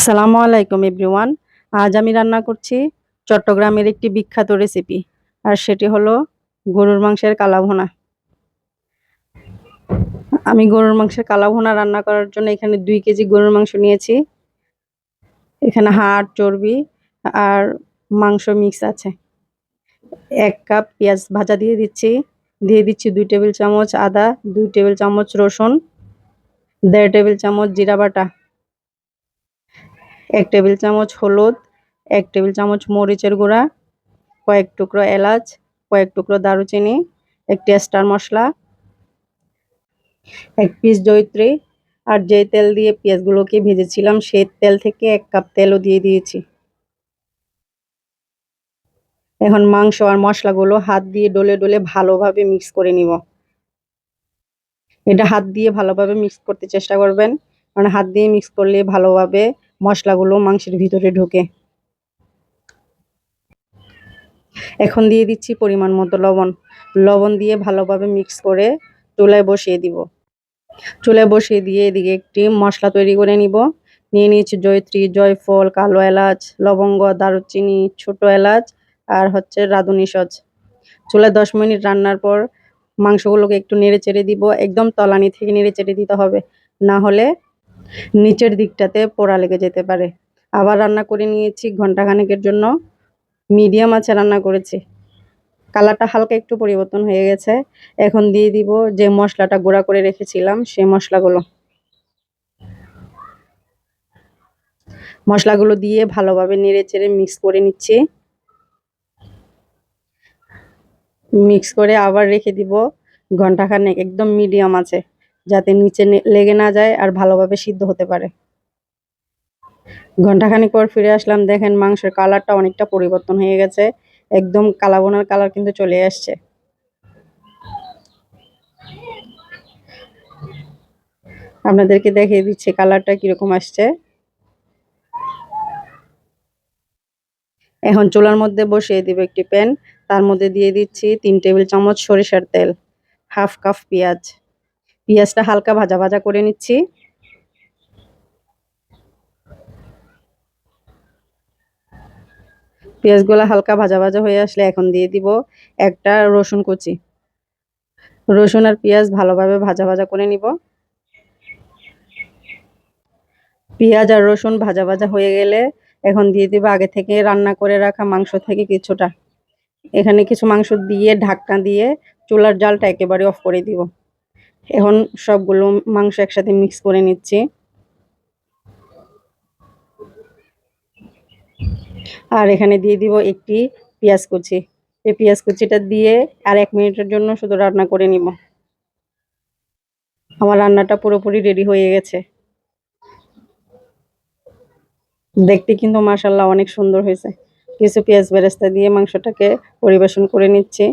আসসালামু আলাইকুম এভরিওয়ান আজ আমি রান্না করছি চট্টগ্রামের একটি বিখ্যাত রেসিপি আর সেটি হলো গরুর মাংসের কালাভুনা। আমি গরুর মাংসের কালাভুনা রান্না করার জন্য এখানে দুই কেজি গরুর মাংস নিয়েছি। এখানে হাড়, চর্বি আর মাংস মিক্স আছে। এক কাপ পেঁয়াজ ভাজা দিয়ে দিচ্ছি। দিয়ে দিচ্ছি দুই টেবিল চামচ আদা, দুই টেবিল চামচ রসুন, দেড় টেবিল চামচ জিরা বাটা। এক টেবিল চামচ হলুদ, এক টেবিল চামচ মরিচের গুঁড়া, কয়েক টুকরো এলাচ, কয়েক টুকরো দারুচিনি, একটি স্টার মশলা, এক পিস জয়িত্রী, আর যেই তেল দিয়ে পেঁয়াজগুলোকে ভেজেছিলাম সেই তেল থেকে এক কাপ তেলও দিয়ে দিয়েছি। এখন মাংস আর মশলাগুলো হাত দিয়ে ডলে ডলে ভালোভাবে মিক্স করে নিব। এটা হাত দিয়ে ভালোভাবে মিক্স করতে চেষ্টা করবেন। কারণ হাত দিয়ে মিক্স করলে ভালোভাবে মশলাগুলো মাংসের ভিতরে ঢোকে। এখন দিয়ে দিচ্ছি পরিমাণ মতো লবণ। লবণ দিয়ে ভালোভাবে মিক্স করে চুলায় বসিয়ে দিব। চুলায় বসিয়ে দিয়ে এদিকে একটি মশলা তৈরি করে নিব। নিয়ে নিয়েছি জয়ত্রী, জয়ফল, কালো এলাচ, লবঙ্গ, দারুচিনি, ছোট এলাচ আর হচ্ছে রাঁধুনি সজ চুলায় দশ মিনিট রান্নার পর মাংসগুলোকে একটু নেড়ে চেড়ে দিব। একদম তলানি থেকে নেড়ে চেড়ে দিতে হবে। না হলে নিচের দিকটাতে পোড়া লেগে যেতে পারে। আবার রান্না করে নিয়েছি ঘন্টাখানেকের জন্য। মিডিয়াম আছে রান্না করেছি। কালারটা হালকা একটু পরিবর্তন হয়ে গেছে। এখন দিয়ে দিব যে মশলাটা গুঁড়া করে রেখেছিলাম, সেই মশলাগুলো। মশলাগুলো দিয়ে ভালোভাবে নেড়ে চেড়ে মিক্স করে নিচ্ছি। মিক্স করে আবার রেখে দিব। ঘন্টাখানেক একদম মিডিয়াম আছে। যাতে নিচে লেগে না যায় আর ভালোভাবে সিদ্ধ হতে পারে। ঘন্টাখানিক পর ফিরে আসলাম, দেখেন মাংসের কালারটা অনেকটা পরিবর্তন হয়ে গেছে। একদম কালাবোনার কালার কিন্তু চলে আসছে। আপনাদেরকে দেখিয়ে দিচ্ছি কালারটা কীরকম আসছে। এখন চুলার মধ্যে বসিয়ে দিব একটি প্যান। তার মধ্যে দিয়ে দিচ্ছি তিন টেবিল চামচ সরিষার তেল, হাফ কাপ পেঁয়াজ। পেঁয়াজটা হালকা ভাজা ভাজা করে নিচ্ছি। পেঁয়াজগুলো হালকা ভাজা ভাজা হয়ে আসলে এখন দিয়ে দিব একটা রসুন কুচি। রসুন আর পেঁয়াজ ভালোভাবে ভাজা ভাজা করে নিব। পেঁয়াজ আর রসুন ভাজা ভাজা হয়ে গেলে এখন দিয়ে দিব আগে থেকে রান্না করে রাখা মাংস থেকে কিছুটা। এখানে কিছু মাংস দিয়ে ঢাকনা দিয়ে চুলার জালটা একেবারে অফ করে দিব। এখন সবগুলো মাংস একসাথে মিক্স করে নিচ্ছি। আর এখানে দিয়ে দিব একটি পেঁয়াজ কুচি। এই পেঁয়াজ কুচিটা দিয়ে আর এক মিনিটের জন্য শুধু রান্না করে নিব। আমার রান্নাটা পুরোপুরি রেডি হয়ে গেছে। দেখতে কিন্তু মাসাল্লাহ অনেক সুন্দর হয়েছে। কিছু পেঁয়াজ বেরেস্তা দিয়ে মাংসটাকে পরিবেশন করে নিচ্ছি।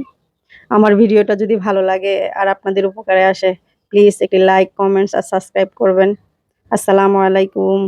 আমার ভিডিওটা যদি ভালো লাগে আর আপনাদের উপকারে আসে প্লিজ একটি লাইক কমেন্টস আর সাবস্ক্রাইব করবেন। আসসালামু আলাইকুম।